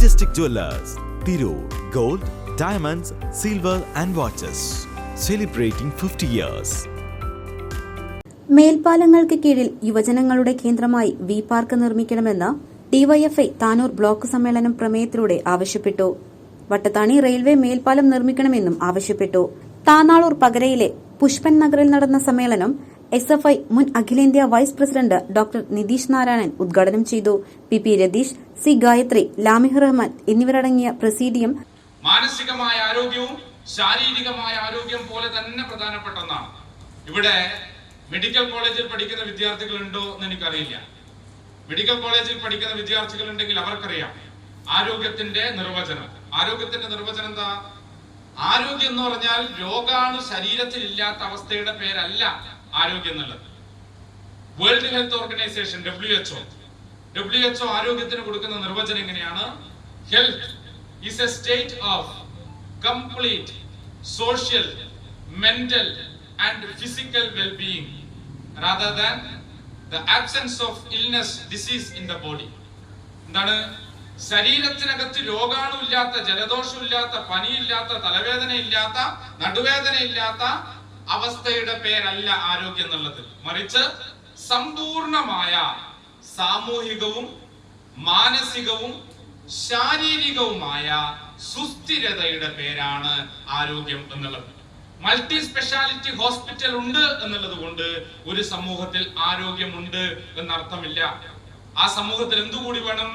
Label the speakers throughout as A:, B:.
A: Majestic jewellers Tirur gold diamonds silver and watches celebrating fifty years
B: മേൽപ്പാലങ്ങൾക്ക് കീഴിൽ യുവജനങ്ങളുടെ കേന്ദ്രമായി V park നിർമ്മിക്കണമെന്ന് DYFI Tanur block സമ്മേളനം പ്രമേയത്തിലൂടെ ആവശ്യപ്പെട്ടു. വട്ടത്താണി റെയിൽവേ മേൽപ്പാലം നിർമ്മിക്കണമെന്നും ആവശ്യപ്പെട്ടു. താനാളൂർ പകരയിലെ പുഷ്പൻ നഗറിൽ നടന്ന സമ്മേളനം എസ് എഫ് ഐ മുൻ അഖിലേന്ത്യാ vice president doctor Nitheesh Narayanan ഉദ്ഘാടനം ചെയ്തു. P P Ratheesh C Gayathri Lamih Rahman എന്നിവരടങ്ങിയ പ്രസീഡിയം
C: മാനസികമായ ആരോഗ്യവും ശാരീരികമായ ആരോഗ്യം പോലെ തന്നെ പ്രധാനപ്പെട്ട ഒന്നാണ്. ഇവിടെ മെഡിക്കൽ കോളേജിൽ പഠിക്കുന്ന വിദ്യാർത്ഥികൾ ഉണ്ടോ എന്ന് എനിക്കറിയില്ല. മെഡിക്കൽ കോളേജിൽ പഠിക്കുന്ന വിദ്യാർത്ഥികൾ ഉണ്ടെങ്കിൽ അവർക്കറിയാം ആരോഗ്യത്തിന്റെ നിർവചനം. ആരോഗ്യത്തിന്റെ നിർവചനം എന്താ? ആരോഗ്യം എന്ന് പറഞ്ഞാൽ രോഗാണു ശരീരത്തിൽ ഇല്ലാത്ത അവസ്ഥയുടെ പേരല്ല. ആരോഗ്യം എന്നുള്ളത് world health organization W H O W H O ആരോഗ്യത്തിന് കൊടുക്കുന്ന നിർവചനം എങ്ങനെയാണ്? Health is a state of complete social mental and physical wellbeing rather than the absence of illness disease in the body എന്താണ്? ശരീരത്തിനകത്ത് രോഗാണുമില്ലാത്ത ജലദോഷമില്ലാത്ത പനിയില്ലാത്ത തലവേദന ഇല്ലാത്ത നടുവേദന ഇല്ലാത്ത അവസ്ഥയുടെ പേരല്ല ആരോഗ്യം എന്നുള്ളത്. മറിച്ച് സമ്പൂർണമായ സാമൂഹികവും മാനസികവും ശാരീരികവുമായ സുസ്ഥിരതയുടെ പേരാണ് ആരോഗ്യം എന്നുള്ളത്. മൾട്ടി സ്പെഷ്യാലിറ്റി ഹോസ്പിറ്റൽ ഉണ്ട് എന്നുള്ളത് കൊണ്ട് ഒരു സമൂഹത്തിൽ ആരോഗ്യമുണ്ട് എന്നർത്ഥമില്ല. ആ സമൂഹത്തിൽ എന്തുകൂടി വേണം?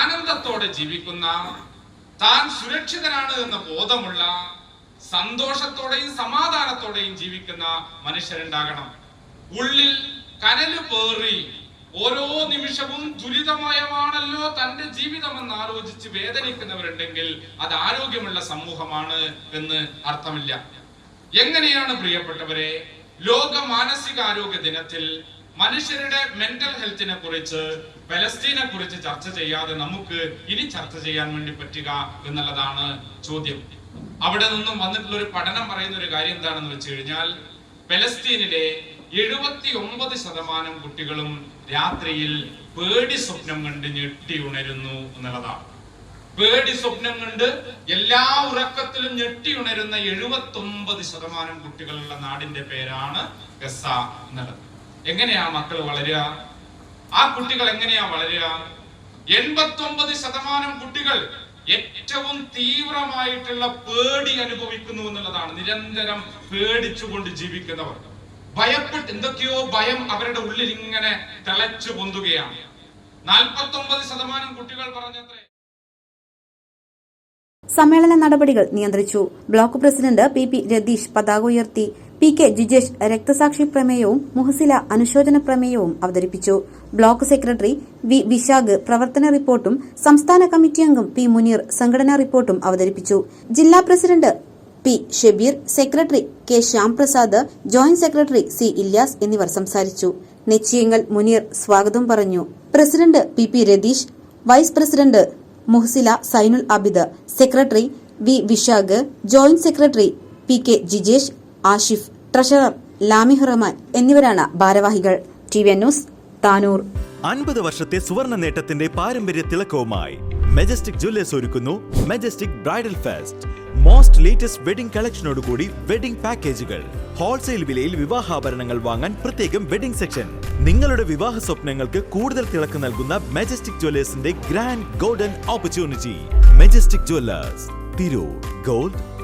C: ആനന്ദത്തോടെ ജീവിക്കുന്ന താൻ സുരക്ഷിതനാണ് എന്ന ബോധമുള്ള സന്തോഷത്തോടെയും സമാധാനത്തോടെയും ജീവിക്കുന്ന മനുഷ്യരുണ്ടാകണം. ഉള്ളിൽ കനൽ പേറി ഓരോ നിമിഷവും ദുരിതമയമാണല്ലോ തന്റെ ജീവിതം എന്ന് ആലോചിച്ച് വേദനിക്കുന്നവരുണ്ടെങ്കിൽ അത് ആരോഗ്യമുള്ള സമൂഹമാണ് എന്ന് അർത്ഥമില്ല. എങ്ങനെയാണ് പ്രിയപ്പെട്ടവരെ ലോക മാനസികാരോഗ്യ ദിനത്തിൽ മനുഷ്യരുടെ മെന്റൽ ഹെൽത്തിനെ കുറിച്ച് പലസ്തീനെ കുറിച്ച് ചർച്ച ചെയ്യാതെ നമുക്ക് ഇനി ചർച്ച ചെയ്യാൻ വേണ്ടി പറ്റുക എന്നുള്ളതാണ് ചോദ്യം. അവിടെ നിന്നും വന്നിട്ടുള്ള ഒരു പഠനം പറയുന്ന ഒരു കാര്യം എന്താണെന്ന് വെച്ച് കഴിഞ്ഞാൽ പലസ്തീനിലെ എഴുപത്തി ഒമ്പത് ശതമാനം കുട്ടികളും രാത്രിയിൽ പേടി സ്വപ്നം കണ്ട് ഞെട്ടി ഉണരുന്നു എന്നുള്ളതാണ്. പേടി സ്വപ്നം കണ്ട് എല്ലാ ഉറക്കത്തിലും ഞെട്ടി ഉണരുന്ന എഴുപത്തി ഒമ്പത് ശതമാനം കുട്ടികളുള്ള നാടിന്റെ പേരാണ് ഗസ എന്നുള്ളത്. എങ്ങനെയാ മക്കൾ വളരുക? ആ കുട്ടികൾ എങ്ങനെയാ വളരുക? എൺപത്തി ഒമ്പത് ശതമാനം കുട്ടികൾ ഏറ്റവും തീവ്രമായിട്ടുള്ള പേടി അനുഭവിക്കുന്നു എന്നുള്ളതാണ്. നിരന്തരം പേടിച്ചുകൊണ്ട് ജീവിക്കുന്നവർ. ഭയപ്പെട്ട് എന്തൊക്കെയോ ഭയം അവരുടെ ഉള്ളിൽ ഇങ്ങനെ തിളച്ചു പൊന്തുകയാണ്. നാൽപ്പത്തി ശതമാനം കുട്ടികൾ പറഞ്ഞത്രേ.
B: സമ്മേളന നടപടികൾ നിയന്ത്രിച്ചു. Block president P P Ratheesh പതാക ഉയർത്തി. പി കെ ജിജേഷ് രക്തസാക്ഷി പ്രമേയവും മുഹസില അനുശോചന പ്രമേയവും അവതരിപ്പിച്ചു. ബ്ലോക്ക് സെക്രട്ടറി വി വിശാഖ് പ്രവർത്തന റിപ്പോർട്ടും സംസ്ഥാന കമ്മിറ്റി അംഗം പി മുനീർ സംഘടനാ റിപ്പോർട്ടും അവതരിപ്പിച്ചു. ജില്ലാ president P Shebeer secretary K Shyamprasad joint secretary C Ilyas എന്നിവർ സംസാരിച്ചു. നെച്ചിയങ്ങൽ മുനീർ സ്വാഗതം പറഞ്ഞു. President P P Ratheesh vice president Muhasila Zainul Abid secretary V Vishakh joint secretary P K Jijesh Ashif treasurer Lamih Rahman എന്നിവരാണ് ഭാരവാഹികൾ. T V news Tanur.
A: അൻപത് വർഷത്തെ സുവർണ നേട്ടത്തിന്റെ പാരമ്പര്യ തിളക്കവുമായി മെജസ്റ്റിക് ജ്വല്ലേഴ്സ് ഒരുക്കുന്നു majestic bridal fest. Most latest wedding കളക്ഷനോടുകൂടി wedding പാക്കേജുകൾ. ഹോൾസെയിൽ വിലയിൽ വിവാഹാഭരണങ്ങൾ വാങ്ങാൻ പ്രത്യേകം വെഡിംഗ് സെക്ഷൻ. നിങ്ങളുടെ വിവാഹ സ്വപ്നങ്ങൾക്ക് കൂടുതൽ തിളക്കം നൽകുന്ന majestic ജ്വല്ലേഴ്സിന്റെ grand golden opportunity. Majestic jewellers Tirur. Gold